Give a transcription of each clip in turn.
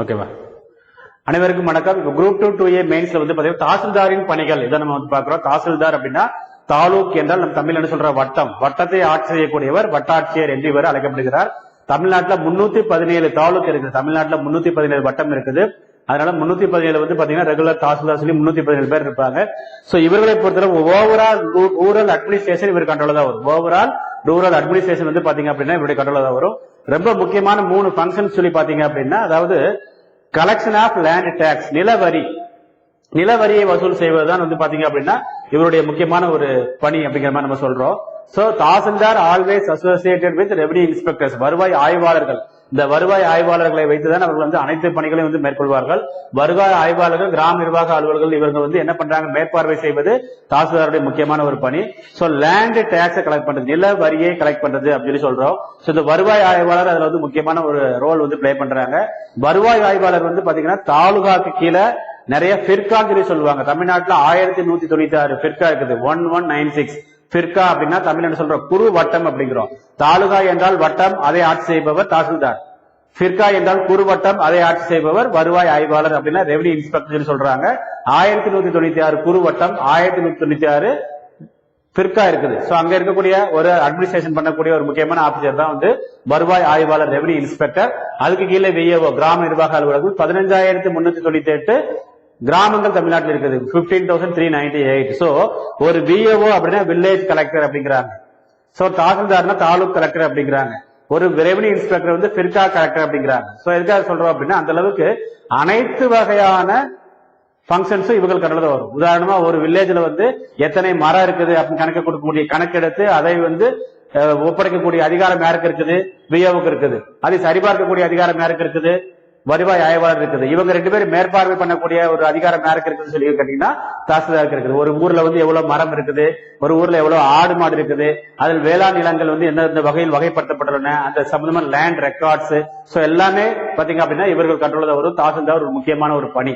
ஓகேவா அனைவருக்கும் வணக்கம். இப்போ குரூப் டூ டூ ஏ மெயின்ஸ்ல வந்து பாத்தீங்கன்னா தாசில்தாரின் பணிகள். இதை நம்ம வந்து பாக்குறோம் தாசில்தார் அப்படின்னா தாலூக் என்றால் நம்ம தமிழ் என்ன சொல்ற வட்டம். வட்டத்தை ஆட்சி செய்யக்கூடியவர் வட்டாட்சியர் என்று இவர் அழைக்கப்படுகிறார். தமிழ்நாட்டுல முன்னூத்தி பதினேழு தாலுக் இருக்குது. தமிழ்நாட்டுல முன்னூத்தி பதினேழு வட்டம் இருக்குது. அதனால முன்னூத்தி பதினேழு வந்து பாத்தீங்கன்னா ரெகுலர் தாசில்தார் சொல்லி முன்னூத்தி பதினேழு பேர் இருப்பாங்க. சோ இவர்களை பொறுத்தவரை ஓவரால் ரூரல் அட்மினிஸ்ட்ரேஷன் இவர் கண்ட்ரோல தான் வரும். ஓவரால் ரூரல் அட்மினிஸ்ட்ரேஷன் வந்து பாத்தீங்க அப்படின்னா இவருடைய கண்ட்ரோல தான் வரும். ரொம்ப முக்கியமான மூணு ஃபங்க்ஷன் சொல்லி பாத்தீங்க அப்படின்னா அதாவது கலெக்ஷன் ஆஃப் லேண்ட் டேக்ஸ் நிலவரி. நிலவரியை வசூல் செய்வதுதான் வந்து பாத்தீங்க அப்படின்னா இவருடைய முக்கியமான ஒரு பணி அப்படிங்கிற மாதிரி நம்ம சொல்றோம். So tahsildar always associated with revenue inspectors வருவாய் ஆய்வாளர்கள். இந்த வருவாய் ஆய்வாளர்களை வைத்துதான் அவர்கள் வந்து அனைத்து பணிகளையும் வந்து மேற்கொள்வார்கள். வருவாய் ஆய்வாளர்கள் கிராம நிர்வாக அலுவலர்கள் இவர்கள் வந்து என்ன பண்றாங்க? மேற்பார்வை செய்வது தாசில்தாருடைய முக்கியமான ஒரு பணி. சோ லேண்ட் டேக்ஸை கலெக்ட் பண்றது நில வரியை கலெக்ட் பண்றது அப்படின்னு சொல்றோம். சோ இந்த வருவாய் ஆய்வாளர் அதுல வந்து முக்கியமான ஒரு ரோல் வந்து பிளே பண்றாங்க. வருவாய் ஆய்வாளர் வந்து பாத்தீங்கன்னா தாலுகாக்கு கீழே நிறைய பிற்கான்னு சொல்லி சொல்லுவாங்க. தமிழ்நாட்டுல ஆயிரத்தி நூத்தி தொண்ணூத்தி ஆறு பிற்கா இருக்குது. ஒன் ஒன் நைன் சிக்ஸ் பிற்கா அப்படின்னா தமிழ் சொல்றோம்? குறு வட்டம் அப்படிங்கிறோம். தாலுகா என்றால் வட்டம் அதை ஆட்சி செய்பவர் தாசில்தார். பிற்கா என்றால் குரு வட்டம் அதை ஆட்சி செய்பவர் வருவாய் ஆய்வாளர் அப்படின்னா ரெவன்யூ இன்ஸ்பெக்டர் சொல்றாங்க. ஆயிரத்தி நூத்தி தொண்ணூத்தி ஆறு குரு வட்டம் ஆயிரத்தி நூத்தி தொண்ணூத்தி ஆறு பிற்கா இருக்குது. சோ அங்க இருக்கக்கூடிய ஒரு அட்மினிஸ்ட்ரேஷன் பண்ணக்கூடிய ஒரு முக்கியமான ஆபீசர் தான் வந்து வருவாய் ஆய்வாளர் ரெவன்யூ இன்ஸ்பெக்டர். அதுக்கு கீழே விஏஓ கிராம நிர்வாக அலுவலகம். பதினஞ்சாயிரத்தி முன்னூத்தி தொண்ணூத்தி எட்டு கிராமங்கள் தமிழ்நாட்டில் இருக்குது. Fifteen thousand three ninety eight so ஒரு விஏஓ அப்படின்னா வில்லேஜ் கலெக்டர் அப்படிங்கிறாங்க. ஸோ தாசில்தார்னா தாலுக் கலெக்டர் அப்படிங்கிறாங்க. ஒரு ரெவன்யூ இன்ஸ்பெக்டர் வந்து பிர்கா கலெக்டர் அப்படிங்கிறாங்க. ஸோ எதுக்காக சொல்றோம் அப்படின்னா அந்த அளவுக்கு அனைத்து வகையான ஃபங்க்ஷன்ஸும் இவங்க கடல வரும். உதாரணமா ஒரு வில்லேஜ்ல வந்து எத்தனை மரம் இருக்குது அப்படின்னு கணக்கு கொடுக்கக்கூடிய கணக்கெடுத்து அதை வந்து ஒப்படைக்கக்கூடிய அதிகாரம் யாருக்கு இருக்குது? விஏவுக்கு இருக்குது. அதை சரிபார்க்கக்கூடிய அதிகாரம் யாருக்கு இருக்குது? வருவாய் ஆய்வாளர் இருக்குது. இவங்க ரெண்டு பேரும் மேற்பார்வை பண்ணக்கூடிய ஒரு அதிகாரம் யாருக்கு இருக்குதுன்னு சொல்லி கேட்டீங்கன்னா தாசில்தாருக்கு இருக்குது. ஒரு ஊர்ல வந்து எவ்வளவு மரம் இருக்குது ஒரு ஊர்ல எவ்வளவு ஆடு மாடு இருக்குது அதில் வேளாண் நிலங்கள் வந்து எந்தெந்த வகையில் வகைப்படுத்தப்பட்டுள்ளன அந்த சம்பந்தமான லேண்ட் ரெக்கார்ட்ஸ் சோ எல்லாமே பாத்தீங்க அப்படின்னா இவர்கள் கண்ட்ரோல ஒரு தாசில்தார் ஒரு முக்கியமான ஒரு பணி.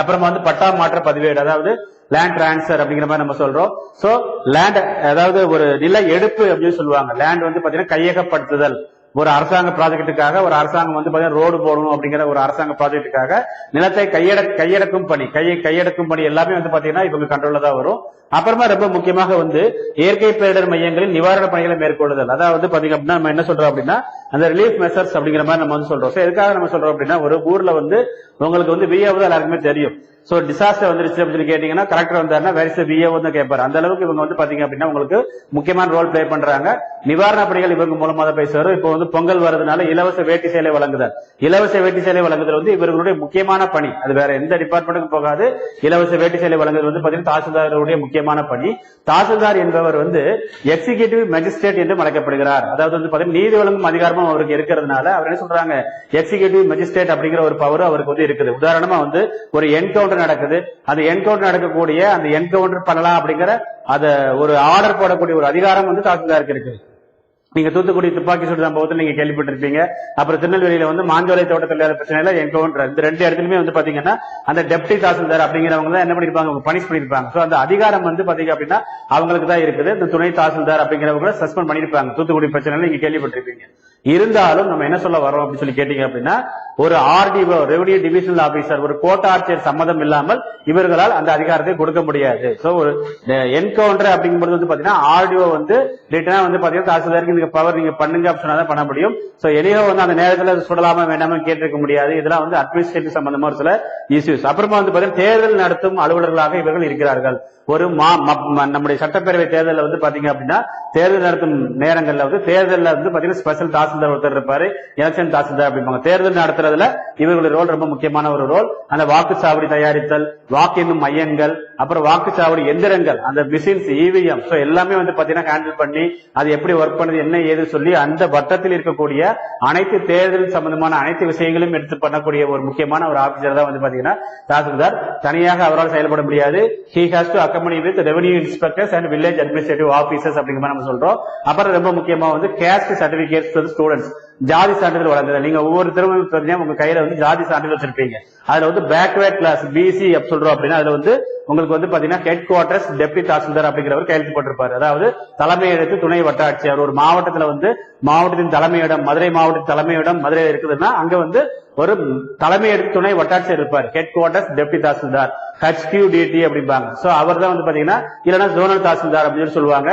அப்புறமா வந்து பட்டா மாற்ற பதிவேடு அதாவது லேண்ட் டிரான்ஸ்ஃபர் அப்படிங்கிற மாதிரி நம்ம சொல்றோம். சோ லேண்ட் அதாவது ஒரு நில எடுப்பு அப்படின்னு சொல்லுவாங்க. லேண்ட் வந்து பாத்தீங்கன்னா கையகப்படுத்துதல். ஒரு அரசாங்க ப்ராஜெக்ட்டுக்காக ஒரு அரசாங்கம் வந்து பாத்தீங்கன்னா ரோடு போடணும் அப்படிங்கிற ஒரு அரசாங்க ப்ராஜெக்ட்டுக்காக நிலத்தை கையட கையடக்கும் பணி கையை கையடக்கும் பணி எல்லாமே வந்து பாத்தீங்கன்னா இவங்க கண்ட்ரோல்ல தான் வரும். அப்புறமா ரொம்ப முக்கியமாக வந்து இயற்கை பேரிடர் மையங்களில் நிவாரண பணிகளை மேற்கொள்ளுதல். அதாவது பாத்தீங்க அப்படின்னா நம்ம என்ன சொல்றோம் அப்படின்னா அந்த ரிலீஃப் மெஷர்ஸ் அப்படிங்கிற மாதிரி நம்ம வந்து சொல்றோம். ஸோ எதுக்காக நம்ம சொல்றோம் அப்படின்னா ஒரு ஊர்ல வந்து உங்களுக்கு வந்து விஏஓ தான் எல்லாருக்குமே தெரியும். ஸோ டிசாஸ்டர் வந்துருச்சு அப்படின்னு சொல்லி கேட்டீங்கன்னா கலெக்டர் வந்தாருன்னா வேரிஸ் விஏஓ தான் கேட்பாரு. அந்த அளவுக்கு இவங்க வந்து பாத்தீங்க அப்படின்னா உங்களுக்கு முக்கியமான ரோல் பிளே பண்றாங்க. நிவாரண பணிகள் இவங்க மூலமா தான் பேசுவாரு. இப்போ வந்து பொங்கல் வரதுனால இலவச வேட்டி சேலை வழங்குதல். இலவச வேட்டி சேலை வழங்குதல் வந்து இவர்களுடைய முக்கியமான பணி. அது வேற எந்த டிபார்ட்மெண்ட்டுக்கும் போகாது. இலவச வேட்டி சேலை வழங்குதல் வந்து பாத்தீங்கன்னா தாசில்தாருடைய முக்கியமான பணி. தாசில்தார் என்பவர் வந்து எக்ஸிகியூட்டிவ் மேஜிஸ்ட்ரேட் என்று அழைக்கப்படுகிறார். அதாவது வந்து பாத்தீங்கன்னா நீதி வழங்கும் அதிகாரமும் அவருக்கு இருக்கிறதுனால அவர் என்ன சொல்றாங்க? எக்ஸிகியூட்டிவ் மேஜிஸ்ட்ரேட் அப்படிங்கிற ஒரு பவர் அவருக்கு வந்து இருக்குது. உதாரணமா வந்து ஒரு என்கவுண்டர் நடக்குது. அந்த என்கவுண்டர் நடக்கக்கூடிய அந்த என்கவுண்டர் பண்ணலாம் அப்படிங்கிற அத ஒரு ஆர்டர் போடக்கூடிய ஒரு அதிகாரம் வந்து தாசில்தாருக்கு இருக்குது. நீங்க தூத்துக்குடி துப்பாக்கி சூடு சம்பவத்தில் நீங்க கேள்விப்பட்டிருப்பீங்க. அப்புறம் திருநெல்வேலியில வந்து மாஞ்சோலை தோட்டத்தில் பிரச்சனையில என்கவுண்டர் இந்த ரெண்டு இடத்துலயுமே வந்து பாத்தீங்கன்னா அந்த டெப்டி தாசில்தார் அப்படிங்கிறவங்க தான் என்ன பண்ணிருப்பாங்க? பனிஷ் பண்ணிருப்பாங்க. சோ அந்த அதிகாரம் வந்து பாத்தீங்க அப்படின்னா அவங்களுக்கு தான் இருக்குது. இந்த துணை தாசில்தார் அப்படிங்கிறவங்க சஸ்பெண்ட் பண்ணிருப்பாங்க. தூத்துக்குடி பிரச்சனையில நீங்க கேள்விப்பட்டிருப்பீங்க. இருந்தாலும் நம்ம என்ன சொல்ல வரோம் அப்படின்னு சொல்லி கேட்டீங்க அப்படின்னா ஒரு ஆர்டிஓ ரெவன்யூ டிவிஷனல் ஆபீசர் ஒரு கோட்ட ஆட்சியர் சம்மதம் இல்லாமல் இவர்களால் அந்த அதிகாரத்தை கொடுக்க முடியாது. சோ ஒரு என்கவுண்டர் அப்படிங்கும்போது வந்து பாத்தீங்கன்னா ஆர்டிஓ வந்து ரிட்டனா வந்து பாத்தீங்கன்னா தாசில்தாருக்கு நீங்க பவர் நீங்க பண்ணுங்க அப்படின்னு தான் பண்ண முடியும். சோ எனியோ வந்து அந்த நேரத்துல சுடலாமா கேட்டிருக்க முடியாது. இதெல்லாம் வந்து அட்மினிஸ்ட்ரேட்டிவ் சம்பந்தமா ஒரு சில இஷ்யூஸ் அப்புறமா வந்து பாத்தீங்கன்னா தேர்தல் நடத்தும் அலுவலர்களாக இவர்கள் இருக்கிறார்கள். ஒரு மா நம்முடைய சட்டப்பேரவை தேர்தலில் வந்து பாத்தீங்க அப்படின்னா தேர்தல் நடத்தும் நேரங்கள்ல வந்து தேர்தலில் வந்து பாத்தீங்கன்னா ஸ்பெஷல் தாசில்தார் ஒருத்தர் இருப்பாரு எலெக்ஷன் தாசில்தார் அப்படிம்பாங்க. தேர்தல் நடத்துறதுல இவர்களுடைய ரோல் ரொம்ப முக்கியமான ஒரு ரோல். அந்த வாக்குச்சாவடி தயாரித்தல் வாக்கு எண்ணும் மையங்கள் அப்புறம் வாக்குச்சாவடி எந்திரங்கள் அந்த மிஷின்ஸ் இவிஎம் சோ எல்லாமே வந்து பாத்தீங்கன்னா ஹேண்டில் பண்ணி அது எப்படி ஒர்க் பண்ணுது என்ன ஏது சொல்லி அந்த வட்டத்தில் இருக்கக்கூடிய அனைத்து தேர்தல் சம்பந்தமான அனைத்து விஷயங்களையும் எடுத்து பண்ணக்கூடிய ஒரு முக்கியமான ஒரு ஆபீசர் தான் வந்து பாத்தீங்கன்னா தாசில்தார். தனியாக அவரால் செயல்பட முடியாது. He has to accompany with revenue inspectors and village administrative officers அப்படிங்கிற மாதிரி நம்ம சொல்றோம். அப்புறம் ரொம்ப முக்கியமா வந்து கேஸ்ட் சர்டிபிகேட்ஸ் ஸ்டூடெண்ட்ஸ் ஜாதி சான்றிதழ் வழங்குதல் நீங்க ஒவ்வொருத்தரும் தெரிஞ்சா உங்க கையில வந்து ஜாதி சான்றிதழ் வச்சிருப்பீங்க. அதுல வந்து பேக்வேர்ட் கிளாஸ் பிசி சொல்றோம் அப்படின்னா அதுல வந்து உங்களுக்கு வந்து பாத்தீங்கன்னா ஹெட் குவார்டர்ஸ் டெப்டி தாசில்தார் அப்படிங்கிறவர் கையெழுத்து போட்டிருப்பாரு. அதாவது தலைமையிடத்து துணை வட்டாட்சியர். ஒரு மாவட்டத்துல வந்து மாவட்டத்தின் தலைமையிடம் மதுரை மாவட்டத்தின் தலைமையிடம் மதுரை இருக்குதுன்னா அங்க வந்து ஒரு தலைமை துணை வட்டாட்சியர் இருப்பார். Headquarters deputy tahsildar. ஹெச்கியூடிடி அப்படிம்பாங்க. சோ அவர் தான் வந்து பாத்தீங்கன்னா இல்லைன்னா ஜோனல் தாசில்தார் அப்படின்னு சொல்லுவாங்க.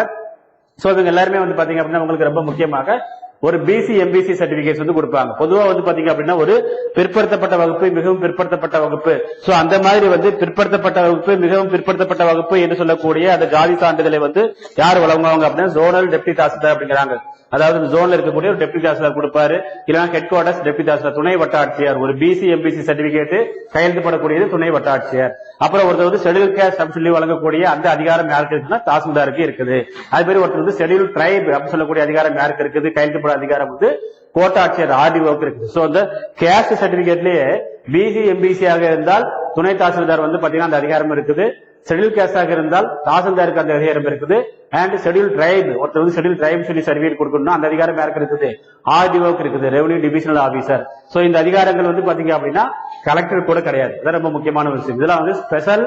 சோ இவங்க எல்லாருமே வந்து பாத்தீங்க அப்படின்னா உங்களுக்கு ரொம்ப முக்கியமாக ஒரு பிசி எம்பிசி சர்டிபிகேட் வந்து கொடுப்பாங்க. பொதுவா வந்து பாத்தீங்க அப்படின்னா ஒரு பிற்படுத்தப்பட்ட வகுப்பு மிகவும் பிற்படுத்தப்பட்ட வகுப்பு. சோ அந்த மாதிரி வந்து பிற்படுத்தப்பட்ட வகுப்பு மிகவும் பிற்படுத்தப்பட்ட வகுப்பு என்று சொல்லக்கூடிய அந்த ஜாதி சான்றிதழை வந்து யார் வழங்குவாங்க அப்படின்னா ஜோனல் டெப்டி தாசில்தார் அப்படிங்கிறாங்க. அதாவது ஜோன்ல இருக்கக்கூடிய ஒரு டெப்டி தாசில்தார் கொடுப்பாரு. இல்லைன்னா ஹெட் குவார்டர்ஸ் டெப்டி தாசில்தார் துணை வட்டாட்சியர். ஒரு பிசி எம்பிசி சர்டிபிகேட் கையெழுத்து படக்கூடியது துணை வட்டாட்சியர். அப்புறம் ஒருத்தர் வந்து ஷெடியூல் கேஸ்ட் அப்படின்னு சொல்லி வழங்கக்கூடிய அந்த அதிகாரம் யாருக்கு இருக்குன்னா தாசில்தாருக்கு இருக்குது. அது மாதிரி ஒருத்தர் வந்து ஷெடியூல் ட்ரைப் அப்படின்னு சொல்லக்கூடிய அதிகாரம் யாருக்கு இருக்குது? கையெழுத்து போட அதிகாரம் வந்து கோட்டாட்சியர் ஆர்டிஓக்கு இருக்குது. சோ அந்த கேஸ்ட் சர்டிபிகேட்லயே பிசி எம்பிசி ஆக இருந்தால் துணை தாசில்தார் வந்து பாத்தீங்கன்னா அந்த அதிகாரம் இருக்குது. ஷெடியூல் கேஸ்டாக இருந்தால் தாசில்தாருக்கு அந்த அதிகாரம் இருக்குது. அண்ட் ஷெடியூல் டிரைப் ஒருத்தர் வந்து ஷெடியூல் டிரைப் சொல்லி சர்டிபிகேட் கொடுக்கணும் அந்த அதிகாரம் யாருக்கு இருக்குது? ஆர்டிஓக்கு இருக்குது ரெவன்யூ டிவிஷனல் ஆபீசர் சோ இந்த அதிகாரங்கள் வந்து பாத்தீங்க அப்படின்னா கலெக்டர் கூட கிடையாது. இதான் ரொம்ப முக்கியமான விஷயம். இதெல்லாம் வந்து ஸ்பெஷல்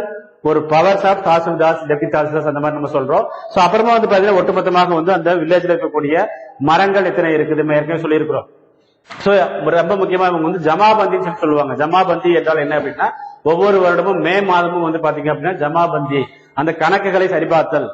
ஒரு powers of tahsildars deputy tahsildars அந்த மாதிரி நம்ம சொல்றோம். சோ அப்புறமா வந்து பாத்தீங்கன்னா ஒட்டுமொத்தமாக வந்து அந்த வில்லேஜ்ல இருக்கக்கூடிய மரங்கள் எத்தனை இருக்குது? ஏற்கனவே சொல்லியிருக்கிறோம். சோ ரொம்ப முக்கியமா இவங்க வந்து ஜமாபந்தின்னு சொல்லி சொல்லுவாங்க. ஜமாபந்தி என்றால் என்ன அப்படின்னா ஒவ்வொரு வருடமும் மே மாதமும் வந்து பாத்தீங்க அப்படின்னா ஜமாபந்தி. அந்த கணக்குகளை சரிபார்த்தல்.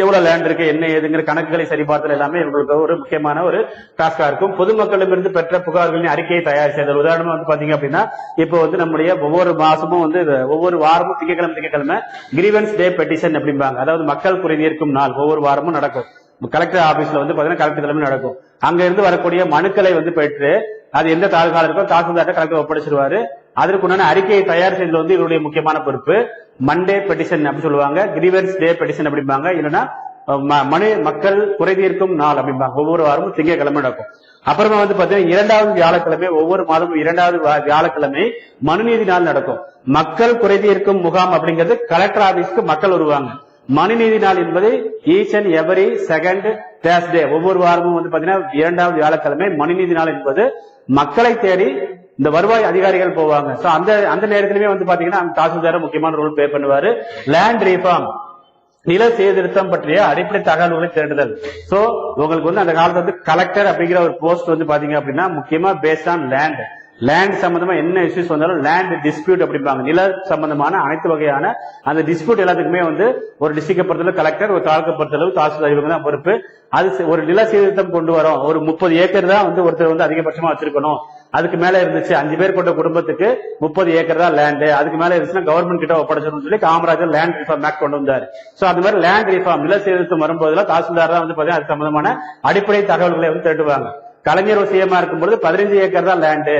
எவ்வளவு லேண்ட் இருக்கு என்ன ஏதுங்கிற கணக்குகளை சரிபார்த்தல் எல்லாமே இவங்களுக்கு ஒரு முக்கியமான ஒரு டாஸ்கா இருக்கும். பொதுமக்களிடமிருந்து பெற்ற புகார்களின் அறிக்கையை தயார் செய்தல். உதாரணமா வந்து பாத்தீங்க அப்படின்னா இப்போ வந்து நம்முடைய ஒவ்வொரு மாசமும் வந்து ஒவ்வொரு வாரமும் திங்கக்கிழமை திங்கக்கிழமை கிரீவன்ஸ் டே பெட்டிஷன் அப்படிம்பாங்க. அதாவது மக்கள் குறை நீர்க்கும் நாள். ஒவ்வொரு வாரமும் நடக்கும். கலெக்டர் ஆபீஸ்ல வந்து பாத்தீங்கன்னா கலெக்டர் தலைமை நடக்கும். அங்க இருந்து வரக்கூடிய மனுக்களை வந்து பெற்று அது எந்த தாலுகால இருக்கோ தாசில்தார்ட்ட கலெக்டர் ஒப்படைச்சிருவாரு. அதற்கு உண்டான அறிக்கையை தயார் செய்தது வந்து இவருடைய முக்கியமான பொறுப்பு. மண்டே பெட்டிஷன் அப்படி சொல்லுவாங்க. கிரீவன்ஸ் டே பெட்டிஷன் அப்படிம்பாங்க. இல்லைன்னா மனு மக்கள் குறை தீர்க்கும் நாள் அப்படிம்பாங்க. ஒவ்வொரு வாரமும் திங்கட்கிழமை நடக்கும். அப்புறமா வந்து பாத்தீங்கன்னா இரண்டாவது வியாழக்கிழமை ஒவ்வொரு மாதமும் இரண்டாவது வியாழக்கிழமை மனுநீதி நாள் நடக்கும். மக்கள் குறை தீர்க்கும் முகாம் அப்படிங்கிறது கலெக்டர் ஆபீஸ்க்கு மக்கள் வருவாங்க. மனுநீதி நாள் என்பது each and every second Thursday ஒவ்வொரு வாரமும் வந்து பாத்தீங்கன்னா இரண்டாவது வியாழக்கிழமை மனுநீதி நாள் என்பது மக்களை தேடி இந்த வருவாய் அதிகாரிகள் போவாங்க. சோ அந்த அந்த நேரத்திலுமே வந்து பாத்தீங்கன்னா அந்த முக்கியமான ரோல் பிளே பண்ணுவாரு. லேண்ட் ரீஃபார்ம் நில சீர்திருத்தம் பற்றிய அடிப்படை தகவல்களை திரட்டுதல் சோ உங்களுக்கு வந்து அந்த காலத்துல வந்து கலெக்டர் அப்படிங்கிற ஒரு போஸ்ட் வந்து பாத்தீங்க அப்படின்னா முக்கியமா பேஸ்ட் ஆன் லேண்ட் லேண்ட் சம்பந்தமா என்ன இஷ்யூஸ் வந்தாலும் லேண்ட் டிஸ்பியூட் அப்படிம்பாங்க. நில சம்பந்தமான அனைத்து வகையான அந்த டிஸ்பியூட் எல்லாத்துக்குமே வந்து ஒரு டிஸ்ட்ரிக்ட பொறுத்தளவு கலெக்டர் ஒரு தாலுக்கை பொறுத்தளவு தாசில்தார் இவங்க தான் பொறுப்பு. அது ஒரு நில சீர்திருத்தம் கொண்டு வரோம். ஒரு முப்பது ஏக்கர் தான் வந்து ஒருத்தர் வந்து அதிகபட்சமா வச்சிருக்கணும். அதுக்கு மேல இருந்துச்சு. அஞ்சு பேர் கொண்ட குடும்பத்துக்கு முப்பது ஏக்கர் தான் லேண்டு அதுக்கு மேல இருந்துச்சுன்னா கவர்மெண்ட் கிட்ட ஒப்படைச்சிடும் சொல்லி காமராஜர் லேண்ட் ரிஃபார்ம் ஆக்ட் கொண்டு வந்தாரு. சோ அந்த மாதிரி லேண்ட் ரிஃபார்ம் நில சீர்திருத்தம் வரும்போதெல்லாம் தாசில்தார் தான் வந்து பாத்தீங்கன்னா அது சம்பந்தமான அடிப்படை தகவல்களை வந்து திரட்டுவாங்க. கலைஞர் விஷயமா இருக்கும்போது பதினஞ்சு ஏக்கர் தான் லேண்டு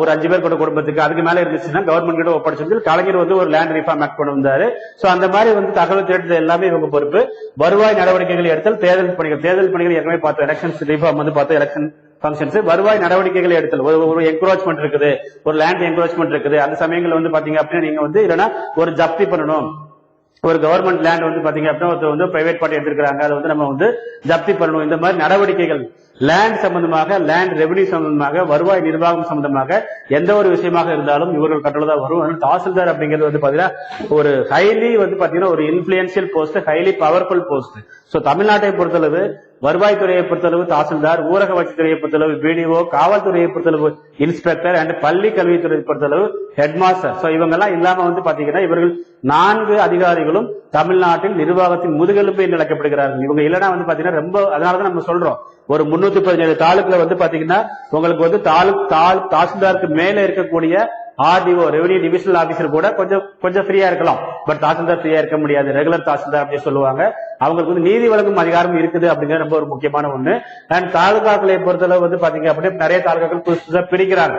ஒரு அஞ்சு பேர் கொண்ட குடும்பத்துக்கு அதுக்கு மேல இருந்துச்சுன்னா கவர்மெண்ட் கிட்ட ஒப்படைச்சு கலைஞர் வந்து ஒரு லேண்ட் ரிஃபார்ம் ஆக்ட் கொண்டு வந்தாரு. சோ அந்த மாதிரி வந்து தகவல் திரட்டுறது எல்லாமே இவங்க பொறுப்பு. வருவாய் நடவடிக்கைகள் எடுத்தால் தேர்தல் பணிகள் தேர்தல் பணிகள் ஏற்கனவே பார்த்தோம். எலெக்ஷன்ஸ் ரிஃபார்ம் வந்து பார்த்தோம். எலெக்ஷன் ஃபங்க்ஷன்ஸ் வருவாய் நடவடிக்கைகள் எடுத்தல். ஒரு ஒரு என்க்ரோச்மெண்ட் இருக்குது. ஒரு லேண்ட் என்க்ரோச்மெண்ட் இருக்குது. அந்த சமயங்களில் வந்து பாத்தீங்க அப்படின்னா நீங்க வந்து இல்லைன்னா ஒரு ஜப்தி பண்ணணும். ஒரு கவர்மெண்ட் லேண்ட் வந்து பாத்தீங்க அப்படின்னா ஒருத்தர் வந்து பிரைவேட் பார்ட்டி எடுத்திருக்காங்க அதை வந்து நம்ம வந்து ஜப்தி பண்ணணும். இந்த மாதிரி நடவடிக்கைகள். லேண்ட் சம்பந்தமாக லேண்ட் ரெவன்யூ சம்பந்தமாக வருவாய் நிர்வாகம் சம்பந்தமாக எந்த ஒரு விஷயமாக இருந்தாலும் இவர்கள் கட்டளை தான் வரும். அதனால தாசில்தார் அப்படிங்கிறது வந்து பாத்தீங்கன்னா ஒரு ஹைலி வந்து பாத்தீங்கன்னா ஒரு influential post highly powerful post so தமிழ்நாட்டை பொறுத்தளவு வருவாய்த்துறையை பொறுத்தளவு தாசில்தார் ஊரக வளர்ச்சித்துறையை பொறுத்தளவு பிடிஓ காவல்துறையை பொறுத்தளவு இன்ஸ்பெக்டர் அண்ட் பள்ளி கல்வித்துறை பொறுத்தளவு ஹெட் மாஸ்டர் சோ இவங்கெல்லாம் இல்லாம வந்து பாத்தீங்கன்னா இவர்கள் நான்கு அதிகாரிகளும் தமிழ்நாட்டில் நிர்வாகத்தின் முதுகெலும்பு என்று அழைக்கப்படுகிறார்கள். இவங்க இல்லைன்னா வந்து பாத்தீங்கன்னா ரொம்ப அதனாலதான் நம்ம சொல்றோம். ஒரு முன்னூத்தி பதினேழு தாலுக்குல வந்து பாத்தீங்கன்னா உங்களுக்கு வந்து தாலுக் தால் தாசில்தாருக்கு மேல இருக்கக்கூடிய ஆர்டிஓ ரெவன்யூ டிவிஷனல் ஆபீசர் கூட கொஞ்சம் கொஞ்சம் ஃப்ரீயா இருக்கலாம். பட் தாசில்தார் ஃப்ரீயா இருக்க முடியாது. ரெகுலர் தாசில்தார் அப்படின்னு சொல்லுவாங்க. அவங்களுக்கு வந்து நீதி வழங்கும் அதிகாரம் இருக்குது அப்படிங்கிற ரொம்ப ஒரு முக்கியமான ஒண்ணு. அண்ட் தாலுகாக்களை பொறுத்தளவு வந்து பாத்தீங்க அப்படின்னா நிறைய தாலுகாக்கள் புதுசு புதுசா பிரிக்கிறாங்க.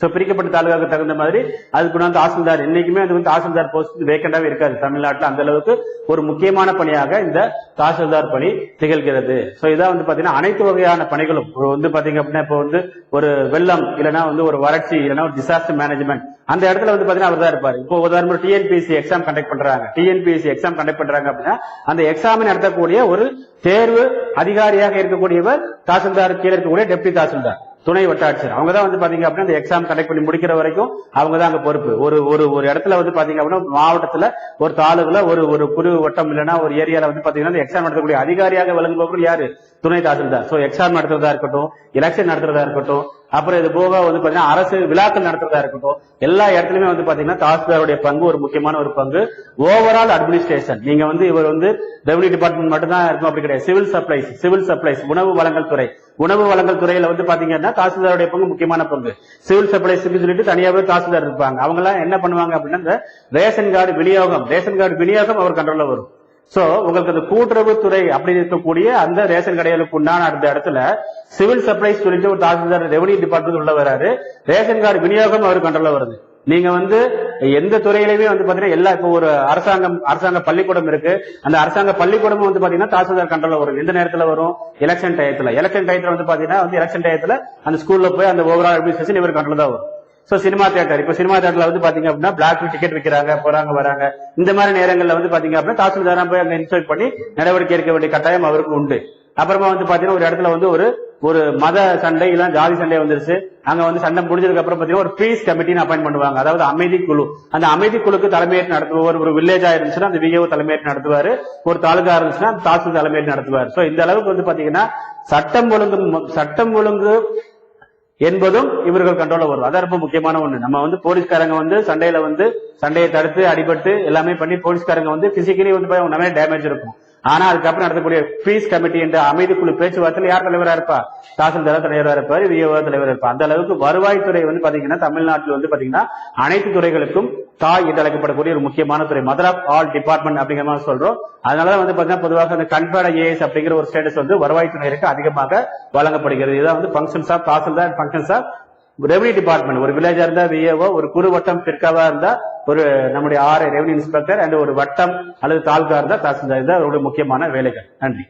சோ பிரிக்கப்பட்ட தாலுகாவுக்கு தகுந்த மாதிரி அதுக்கு வந்து தாசில்தார். என்னைக்குமே அது வந்து தாசில்தார் போஸ்ட் வேக்கண்டாவே இருக்காது. தமிழ்நாட்டுல அந்த அளவுக்கு ஒரு முக்கியமான பணியாக இந்த தாசில்தார் பணி திகழ்கிறது. சோ இதான் வந்து பாத்தீங்கன்னா அனைத்து வகையான பணிகளும். வந்து பாத்தீங்க அப்படின்னா இப்போ வந்து ஒரு வெள்ளம் இல்லைன்னா வந்து ஒரு வறட்சி இல்லைன்னா ஒரு டிசாஸ்டர் மேனேஜ்மெண்ட் அந்த இடத்துல வந்து பாத்தீங்கன்னா அவர் தான் இருப்பாரு. இப்போ உதாரணம் டிஎன்பிஎஸ்சி எக்ஸாம் கண்டக்ட் பண்றாங்க. டிஎன்பிஎஸ்சி எக்ஸாம் கண்டக்ட் பண்றாங்க அப்படின்னா அந்த எக்ஸாமை நடத்தக்கூடிய ஒரு தேர்வு அதிகாரியாக இருக்கக்கூடியவர் தாசில்தார் கீழே இருக்கக்கூடிய டெப்டி தாசில்தார். துணை வட்டாட்சியர். அவங்க தான் வந்து பாத்தீங்க அப்படின்னா அந்த எக்ஸாம் கண்டக்ட் பண்ணி முடிக்கிற வரைக்கும் அவங்க தான் அங்க பொறுப்பு. ஒரு ஒரு ஒரு இடத்துல வந்து பாத்தீங்க அப்படின்னா மாவட்டத்துல ஒரு தாலுகுல ஒரு ஒரு குறு வட்டம் இல்லைன்னா ஒரு ஏரியால வந்து பாத்தீங்கன்னா எக்ஸாம் நடத்தக்கூடிய அதிகாரியாக விளங்குபவர் யாரு? துணை தாசில்தார். சோ எக்ஸாம் நடத்துறதா இருக்கட்டும் எலெக்ஷன் நடத்துறதா இருக்கட்டும் அப்புறம் இது போக வந்து பாத்தீங்கன்னா அரசு விழாக்கள் நடத்துறதா இருக்கட்டும் எல்லா இடத்துலயுமே வந்து பாத்தீங்கன்னா தாசில்தாருடைய பங்கு ஒரு முக்கியமான ஒரு பங்கு. ஓவரால் அட்மினிஸ்ட்ரேஷன் நீங்க வந்து இவர் வந்து ரெவன்யூ டிபார்ட்மெண்ட் மட்டும் தான் இருக்கும் அப்படி கிடையாது. சிவில் சப்ளைஸ் சிவில் சப்ளைஸ் உணவு வழங்கல் துறை. உணவு வழங்கல் துறையில வந்து பாத்தீங்கன்னா தாசில்தாருடைய பங்கு முக்கியமான பங்கு. சிவில் சப்ளைஸ்க்கு சொல்லிட்டு தனியாவே தாசில்தார் இருப்பாங்க. அவங்க எல்லாம் என்ன பண்ணுவாங்க அப்படின்னா இந்த ரேஷன் கார்டு விநியோகம் ரேஷன் கார்டு விநியோகம் அவர் கண்ட்ரோல்ல வரும். சோ உங்களுக்கு அந்த கூட்டுறவுத்துறை அப்படின்னு இருக்கக்கூடிய அந்த ரேஷன் கடைகளுக்கு உண்டான அந்த இடத்துல சிவில் சப்ளைஸ் சொல்லிட்டு ஒரு தாசில்தார் ரெவன்யூ டிபார்ட்மெண்ட் உள்ள வராரு. ரேஷன் கார்டு விநியோகம் அவர் கண்ட்ரோல்ல வருது. நீங்க வந்து எந்த துறையிலுமே வந்து பாத்தீங்கன்னா எல்லா இப்போ ஒரு அரசாங்கம் அரசாங்க பள்ளிக்கூடம் இருக்கு. அந்த அரசாங்க பள்ளிக்கூடமும் வந்து பாத்தீங்கன்னா தாசில்தார் கண்ட்ரோல வரும். எந்த நேரத்துல வரும்? எலெக்ஷன் டயத்துல எலெக்ஷன் டயத்துல வந்து பாத்தீங்கன்னா வந்து எலெக்ஷன் டயத்துல அந்த ஸ்கூல்ல போய் அந்த ஓவரால் அட்மினிஸ்ட்ரேஷன் இவர் கண்ட்ரோல் தான் வரும். சோ சினிமா தியேட்டர் இப்ப சினிமா தியேட்டர்ல வந்து பாத்தீங்க அப்படின்னா பிளாக் டிக்கெட் விற்கிறாங்க போறாங்க வராங்க. இந்த மாதிரி நேரங்கள்ல வந்து பாத்தீங்க அப்படின்னா தாசில்தாரா போய் அங்க இன்ஸ்டால் பண்ணி நடவடிக்கை எடுக்க வேண்டிய கட்டாயம் அவருக்கு உண்டு. அப்புறமா வந்து பாத்தீங்கன்னா ஒரு இடத்துல வந்து ஒரு ஒரு மத சண்டை இல்ல ஜாதி சண்டை வந்துருச்சு. அங்க வந்து சண்டை முடிஞ்சதுக்கு அப்புறம் பாத்தீங்கன்னா ஒரு பீஸ் கமிட்டின்னு அப்பாயின் பண்ணுவாங்க. அதாவது அமைதி குழு. அந்த அமைதி குழுக்கு தலைமையேற்று நடத்துவார் ஒரு வில்லேஜா இருந்துச்சுன்னா அந்த விஏஓ தலைமையேற்று நடத்துவாரு. ஒரு தாலுகா இருந்துச்சுன்னா தாசில் தலைமையேற்று நடத்துவார். சோ இந்த அளவுக்கு வந்து பாத்தீங்கன்னா சட்டம் ஒழுங்கு சட்டம் ஒழுங்கு என்பதும் இவர்கள் கண்ட்ரோல வரும். அதான் ரொம்ப முக்கியமான ஒண்ணு. நம்ம வந்து போலீஸ்காரங்க வந்து சண்டையில வந்து சண்டையை தடுத்து அடிபட்டு எல்லாமே பண்ணி போலீஸ்காரங்க வந்து பிசிக்கலி வந்து போய் அவங்க நிறைய டேமேஜ் இருக்கும். ஆனா அதுக்கப்புறம் நடத்தக்கூடிய பீஸ் கமிட்டி என்ற அமைதிக்குழு பேச்சுவார்த்தையில் யார் தலைவரா இருப்பா? தாசில்தார் தலைவரா இருப்பார் விஏஓ தலைவரா இருப்பா? அந்த அளவுக்கு வருவாய்த்துறை வந்து பாத்தீங்கன்னா தமிழ்நாட்டில் வந்து பாத்தீங்கன்னா அனைத்து துறைகளுக்கும் தாய் என்று அழைக்கப்படக்கூடிய ஒரு முக்கியமான துறை. மதர் ஆஃப் ஆல் டிபார்ட்மெண்ட் அப்படிங்கிற மாதிரி சொல்றோம். அதனால வந்து பாத்தீங்கன்னா பொதுவாக அந்த கன்ஃபர்ட் ஏஎஸ் அப்படிங்கிற ஒரு ஸ்டேட்டஸ் வந்து வருவாய்த்துறையிற்கு அதிகமாக வழங்கப்படுகிறது. இதான் வந்து functions of tahsildar functions of revenue department ஒரு வில்லேஜா இருந்தா விஏஓ ஒரு குறுவட்டம் பிற்காவா இருந்தா ஒரு நம்முடைய ஆறு ரெவன்யூ இன்ஸ்பெக்டர் அண்ட் ஒரு வட்டம் அல்லது தாலுகா இருந்தால் தாசில்தார். இருந்தால் அவருடைய முக்கியமான வேலைகள். நன்றி.